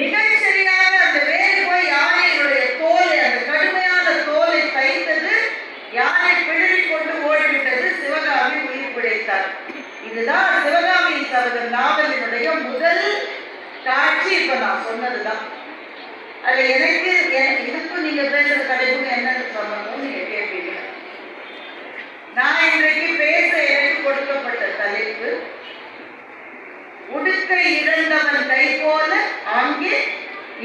மிகச்சரியாக அந்த வேல் போய் யானையினுடைய தோலை அந்த கடுமையான தோலை தைத்தது யானை பிழறி கொண்டு ஓடிவிட்டது சிவகாமி உயிர் பிழைத்தார். இதுதான் சிவகாமி சபதம் நாவலினுடைய முதல் காட்சி. இப்ப நான் சொன்னதுதான். அது எனக்கு இதுக்கும் நீங்க பேசுற தலைப்புக்கு என்னன்னு சொல்லணும்னு நீங்க கேட்பீங்க. நான் இன்றைக்கு பேச எனக்கு கொடுக்கப்பட்ட தலைப்பு உடுக்கை இழந்தவன் கை போல அங்கே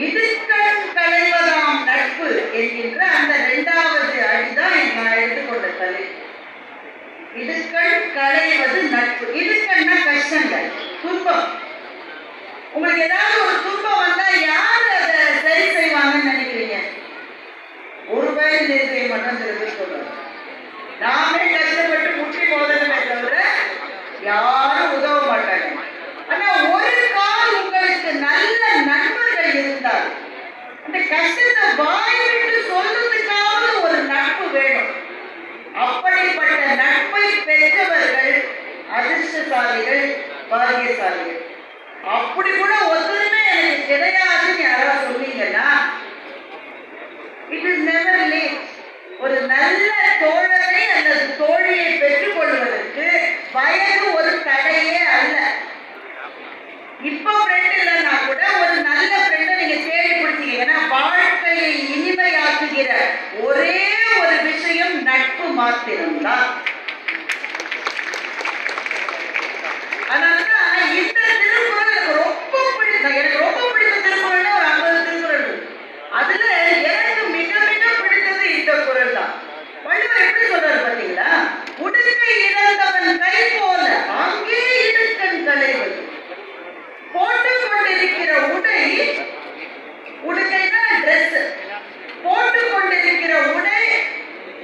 இடுக்கண் களைவதாம் நட்பு என்கின்ற அந்த இரண்டாவது அடிதான் நான் எடுத்துக்கொண்ட கதை இடுக்கண் களைவது நட்பு. இடுக்கண்ணா கஷ்டங்கள் துன்பம். உங்களுக்கு ஏதாவது ஒரு துன்பம் வந்தா யார் அதை சரி செய்வாங்கன்னு நினைக்கிறீங்க? ஒரு வயது நிறுத்தை மட்டும் திருப்பி சொல்லுவாங்க நாமே கஷ்டப்பட்டு முற்றி மோதலுமே தவிர யார் உதவ மாட்டாங்க ஆனா ஒரு கால் உங்களுக்கு நல்ல நண்பர்கள் இருந்தால் அந்த கஷ்டத்தை வாய் விட்டு சொல்றதுக்காவது ஒரு நட்பு வேணும். அப்படிப்பட்ட நட்பை பெற்றவர்கள் அதிர்ஷ்டசாலிகள் பாக்கியசாலிகள். அப்படி கூட ஒருத்தருமே எனக்கு கிடையாதுன்னு யாராவது சொன்னீங்கன்னா இட் இஸ் நெவர் லேட் ஒரு நல்ல தோழரை அல்லது தோழியை பெற்றுக் கொள்வதற்கு வயது ஒரு தடையே அல்ல. இப்ப ஃப்ரெண்ட் இல்லைன்னா கூட ஒரு நல்ல ஃப்ரெண்டை நீங்க தேடி பிடிச்சீங்க. ஏன்னா வாழ்க்கையை இனிமையாக்குகிற ஒரே ஒரு விஷயம் நட்பு மாத்திரம்தான். அதனால இந்த திருக்குறள் எனக்கு ரொம்ப பிடிக்கும் எனக்கு ரொம்ப பிடித்த திருக்குறள்னா ஒரு ஐம்பது திருக்குறள் இருக்கு. அதுல எனக்கு மிக மிக பிடித்தது இந்த குறள் தான் வள்ளுவர் எப்படி சொல்றாரு பாத்தீங்களா உடுக்கை இழந்தவன் கை போல அங்கே இடுக்கண் களைவது போட்டுக் கொண்டிருக்கிற உடை உடுக்கைனா ட்ரெஸ் போட்டுக் கொண்டிருக்கிற உடை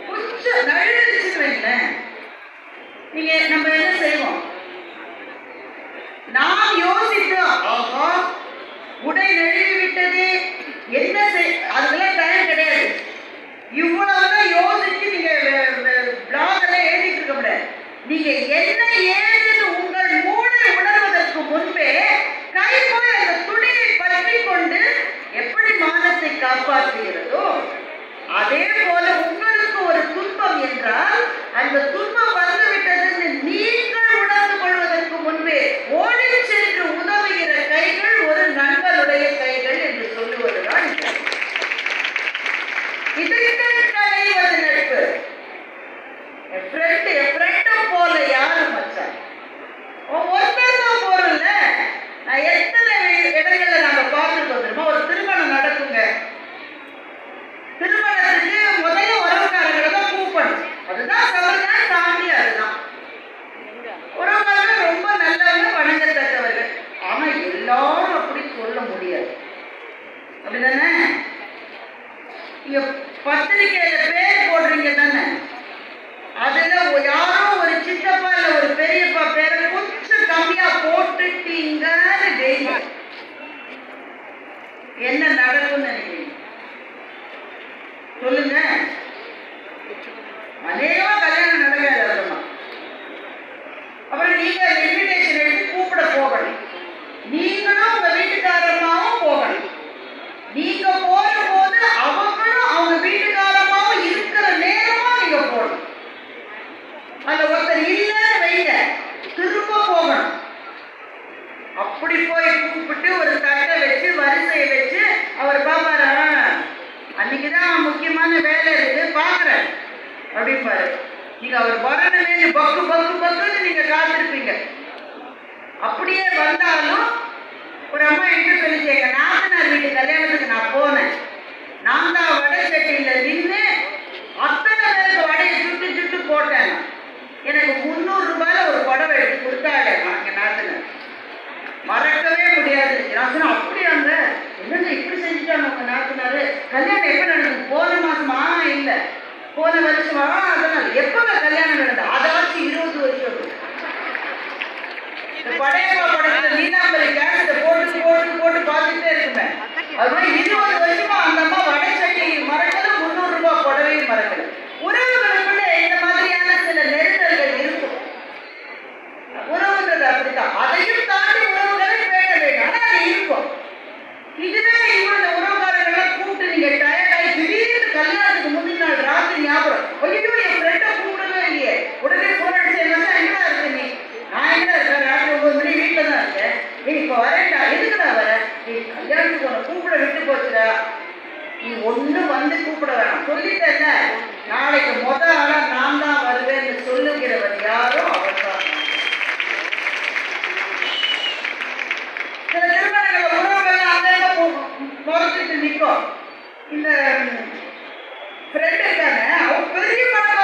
கொஞ்சம் நழுவிடுச்சுன்னு வைங்களேன் நீங்க நம்ம என்ன செய்வோம்? நாம் யோசித்தோம். ஆஹா உடை நழுவி விட்டது என்ன செய் அதுக்கெல்லாம் டைம் கிடையாது. இவ்வளவுதான் யோசிச்சு நீங்க பிளாக் எல்லாம் எழுதிட்டு இருக்க முடியாது. நீங்க என்ன ஏதுன்னு உங்கள் மூளை உணர்வதற்கு முன்பே கை போய் அந்த துணியை பற்றி கொண்டு எப்படி மானத்தை காப்பாற்றுகிறதோ அதே போல உங்களுக்கு ஒரு துன்பம் என்றால் அந்த துன்பம் இதற்கென களைவது நட்பு. என் ஃப்ரெண்டு என் ஃப்ரெண்டை போல யாரும் மச்சான் உன் ஒருத்தர் தான் போறல நான் எத்தனை இடங்கள்ல நாங்க பார்த்துட்டு வந்துருமோ ஒரு திருமணம் நடக்குங்க. திருமணத்துக்கு முதல்ல உறவுக்காரங்களை தான் கூப்பிடணும். அதுதான் சம்பிரதாயம் சாமி அதுதான். உறவுக்காரங்க ரொம்ப நல்லவங்க வணங்கத்தக்கவர்கள். ஆனா எல்லாரும் அப்படி சொல்ல முடியாது. அப்படிதானே? நீங்க பத்திரிக்கையில பேர் போடுறீங்க தானே? அதுல ஒ- யாரோ ஒரு சித்தப்பா இல்ல ஒரு பெரியப்பா பேரை கொஞ்சம் கம்மியா போட்டுட்டீங்கன்னு தெய்வம் என்ன நடக்கும்னு நினைக்கிறீங்க? சொல்லுங்க. அநேகமா கல்யாணம் நடக்காது அப்புறம் நீங்க அப்படி போய் கூப்பிட்டு ஒரு தட்டை வச்சு வரிசையை வச்சு அவர் பாப்பாரு அன்னைக்குதான் முக்கியமான வேலை இருக்கு பார்க்குறேன். அப்படிம்பாரு. நீங்கள் அவர் வரணுமே பக்கு பக்கு பக்குன்னு நீங்கள் காத்திருப்பீங்க. அப்படியே வந்தாலும் ஒரு அம்மா என்கிட்ட சொல்லிச்சு எங்க நாத்தனார் வீட்டு கல்யாணத்துக்கு நான் போனேன். நான் தான் வடை நின்று போன வருஷமா அதனால எப்பங்க கல்யாணம் நடந்தது? அதாச்சும் இருபது வருஷம். இந்த படையப்பா படத்துல நீலாம்பரி கேசத்தை போட்டு போட்டு போட்டு பார்த்துட்டே இருக்குமே. அது மாதிரி இருபது நீ கல்யாணத்துக்கு உன்னை கூப்பிட விட்டு போச்சுடா. நீ ஒன்று வந்து கூப்பிட வேணாம். சொல்லிட்டேன்ல நாளைக்கு முத ஆளாக நான் தான் வருவேன்னு சொல்லுங்கிறவன் யாரும் அவர் தான் சில திருமணங்கள் உறவுகள் அங்கங்க நிற்கும் இந்த ஃப்ரெண்டு இருக்காங்க அவங்க பெரிய பணம்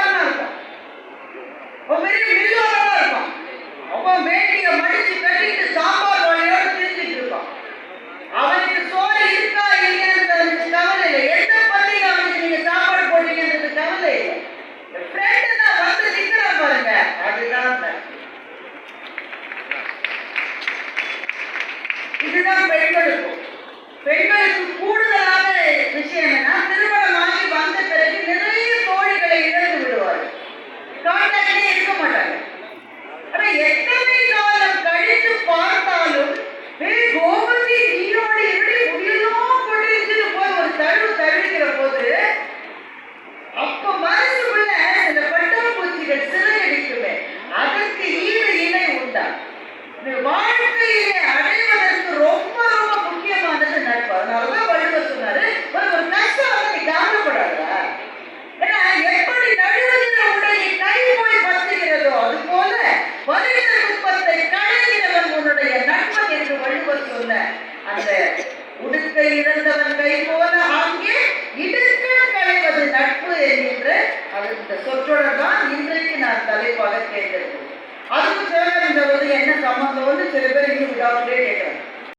இறந்தவன் கை போல ஆங்கே இடுக்க களைவது நட்பு என்கின்ற அந்த சொற்றொடர் தான் இன்றைக்கு நான் தலைப்பாக தேர்ந்தெடுத்தேன் அதுக்கு சேர இந்த ஒரு என்ன சம்பந்தம் வந்து சில பேர் இன்னும் விடாமலே கேட்குறாங்க